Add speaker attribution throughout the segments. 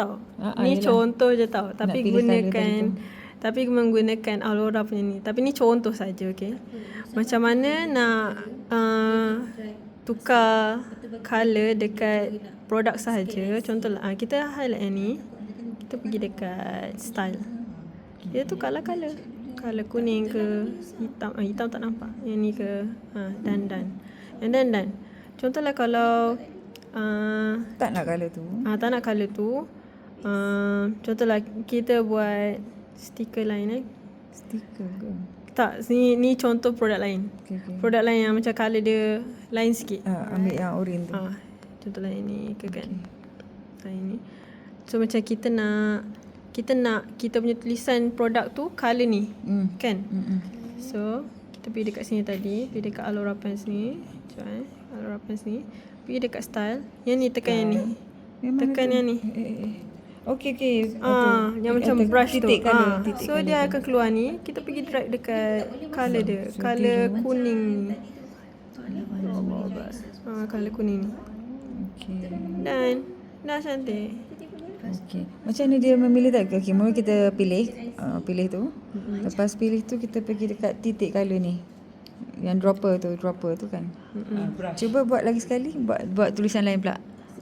Speaker 1: tau.
Speaker 2: Ah,
Speaker 1: ni
Speaker 2: yelah.
Speaker 1: contoh je tau. Tapi
Speaker 2: colour
Speaker 1: gunakan tapi menggunakan Aurora punya ni. Tapi ni contoh saja, okey. Macam mana nak uh, tukar color dekat produk sahaja. Contohlah ah, kita highlight yang ni. Kita pergi dekat style. Dia tu color color. Color kuning ke hitam. Ah, hitam tak nampak. Yang ni ke dan dan. Yang dan dan. Contohlah kalau uh,
Speaker 2: Tak nak colour tu.
Speaker 1: Ah, tak nak colour tu. Uh, contohlah kita buat stiker lain eh.
Speaker 2: Stiker ke?
Speaker 1: Tak, ni ni contoh produk lain.
Speaker 2: Okey okey.
Speaker 1: Produk lain yang macam colour dia lain sikit.
Speaker 2: Ah, ambil yang oren tu.
Speaker 1: Ah, contohlah yang ni ke kan. Ah, ini. So macam kita nak kita nak kita punya tulisan produk tu colour ni.
Speaker 2: Hmm.
Speaker 1: Kan?
Speaker 2: Hmm.
Speaker 1: So, kita pergi dekat sini tadi, pergi dekat Alora Pants ni. Sekejap eh. Alora Pants ni. Pergi dekat style. Yang ni tekan yang ni.
Speaker 2: Yang mana
Speaker 1: Tekan yang ni.
Speaker 2: Eh, eh, eh. Okey okey.
Speaker 1: Ah, yang macam
Speaker 2: Atas
Speaker 1: brush tu.
Speaker 2: titik colour,
Speaker 1: Ah,
Speaker 2: titik
Speaker 1: so dia akan keluar ni, kita pergi drag dekat color dia, color kuning ni. Ah, color kuning ni.
Speaker 2: Okey.
Speaker 1: Dan dah cantik.
Speaker 2: Okey. Macam mana dia memilih tak? Okey, mula kita pilih, uh, pilih tu. Lepas pilih tu kita pergi dekat titik color ni. Yang dropper tu, dropper tu kan. Mm-hmm. Cuba buat lagi sekali, buat buat tulisan lain pula.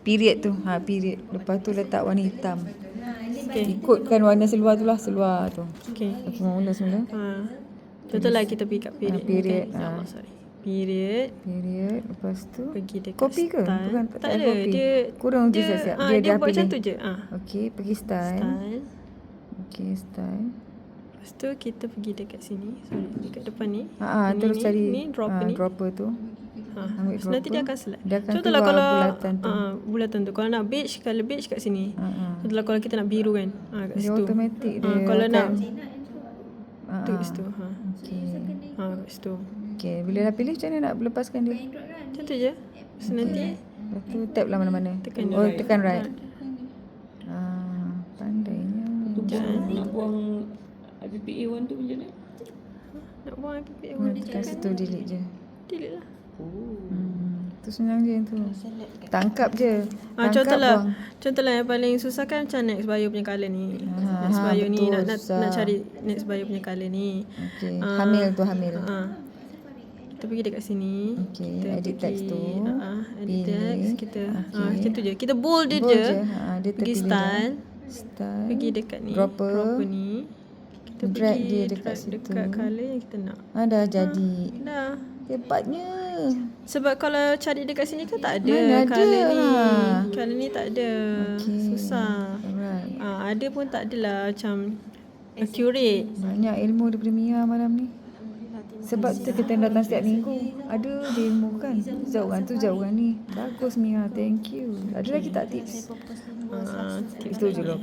Speaker 2: Period tu. Ha, period. Lepas tu letak warna hitam.
Speaker 1: Okay.
Speaker 2: Ikutkan warna seluar tu lah, seluar tu.
Speaker 1: Okay.
Speaker 2: Okey, mula semula.
Speaker 1: Ah. Contohlah kita pergi kat period.
Speaker 2: Ah, period.
Speaker 1: Allah, sorry. Period.
Speaker 2: Period. Lepas tu
Speaker 1: Pergi dekat
Speaker 2: Kopi ke?
Speaker 1: style.
Speaker 2: Bukan,
Speaker 1: tak,
Speaker 2: tak ada kopi.
Speaker 1: Dia
Speaker 2: Kurang je
Speaker 1: dia,
Speaker 2: siap-siap.
Speaker 1: ah,
Speaker 2: Dia
Speaker 1: dia,
Speaker 2: dah
Speaker 1: buat macam tu je. Ah.
Speaker 2: Okey, pergi style.
Speaker 1: Style.
Speaker 2: Okey, style.
Speaker 1: Lepas tu kita pergi dekat sini. Sorry, dekat depan ni.
Speaker 2: Ha, ha
Speaker 1: Ni,
Speaker 2: terus
Speaker 1: ni,
Speaker 2: cari
Speaker 1: ni dropper
Speaker 2: ah,
Speaker 1: ni.
Speaker 2: dropper tu.
Speaker 1: Ha.
Speaker 2: Ambil
Speaker 1: So, nanti dia akan select.
Speaker 2: Dia akan
Speaker 1: Contohlah kalau
Speaker 2: bulatan tu.
Speaker 1: Ah, bulatan tu. Kalau nak beige, color beige kat sini.
Speaker 2: Ha, ha.
Speaker 1: Contohlah kalau kita nak biru kan. Ha, kat
Speaker 2: Dia
Speaker 1: situ.
Speaker 2: automatik
Speaker 1: Ha,
Speaker 2: dia
Speaker 1: kalau nak
Speaker 2: Ha,
Speaker 1: tu
Speaker 2: ha.
Speaker 1: kat situ. Ha.
Speaker 2: Okey.
Speaker 1: Ha, kat situ.
Speaker 2: Okey, bila dah pilih macam mana nak lepaskan dia?
Speaker 1: Macam tu je. So nanti
Speaker 2: Lepas tu tap lah mana-mana.
Speaker 1: Tekan
Speaker 2: oh,
Speaker 1: right.
Speaker 2: tekan right. Ah, pandainya.
Speaker 3: Nak buang IPPA one tu macam mana?
Speaker 1: nak buang IPPA
Speaker 2: Hmm, tekan situ delete je.
Speaker 1: delete lah.
Speaker 2: Hmm, tu senang je tu. Tangkap je.
Speaker 1: Ha,
Speaker 2: Tangkap
Speaker 1: contohlah,
Speaker 2: buang.
Speaker 1: contohlah yang paling susah kan macam next bio punya colour ni.
Speaker 2: Ha,
Speaker 1: next
Speaker 2: ha,
Speaker 1: bio ni
Speaker 2: betul,
Speaker 1: nak nak, nak cari next bio punya colour ni.
Speaker 2: Okey,
Speaker 1: Ah,
Speaker 2: hamil tu hamil.
Speaker 1: Ha. Kita pergi dekat sini.
Speaker 2: Okey,
Speaker 1: kita
Speaker 2: edit text tu.
Speaker 1: Ha, ha, edit
Speaker 2: Pilih.
Speaker 1: text kita. Ha,
Speaker 2: Okey.
Speaker 1: macam tu je. Kita bold dia
Speaker 2: Bold
Speaker 1: je.
Speaker 2: je. Ha, dia
Speaker 1: pergi
Speaker 2: terpilih
Speaker 1: style.
Speaker 2: Style.
Speaker 1: Pergi dekat ni.
Speaker 2: Dropper.
Speaker 1: Dropper ni. Kita
Speaker 2: Drag
Speaker 1: pergi
Speaker 2: dia dekat
Speaker 1: drag
Speaker 2: situ.
Speaker 1: dekat colour yang kita nak.
Speaker 2: Ah, dah jadi.
Speaker 1: Dah.
Speaker 2: Cepatnya.
Speaker 1: Sebab kalau cari dekat sini kan tak ada
Speaker 2: Mana ada
Speaker 1: colour ni.
Speaker 2: lah.
Speaker 1: Colour ni tak ada.
Speaker 2: Okey.
Speaker 1: Susah.
Speaker 2: Alright.
Speaker 1: Ah, ada pun tak adalah macam accurate.
Speaker 2: Banyak ilmu daripada Mia malam ni. Sebab tu kita datang setiap minggu. Ada dia ilmu kan. Jauh orang tu, jauh orang ni. Bagus Mia. Thank you. Ada lagi tak tips?
Speaker 1: Ah,
Speaker 2: Tips tu je lah.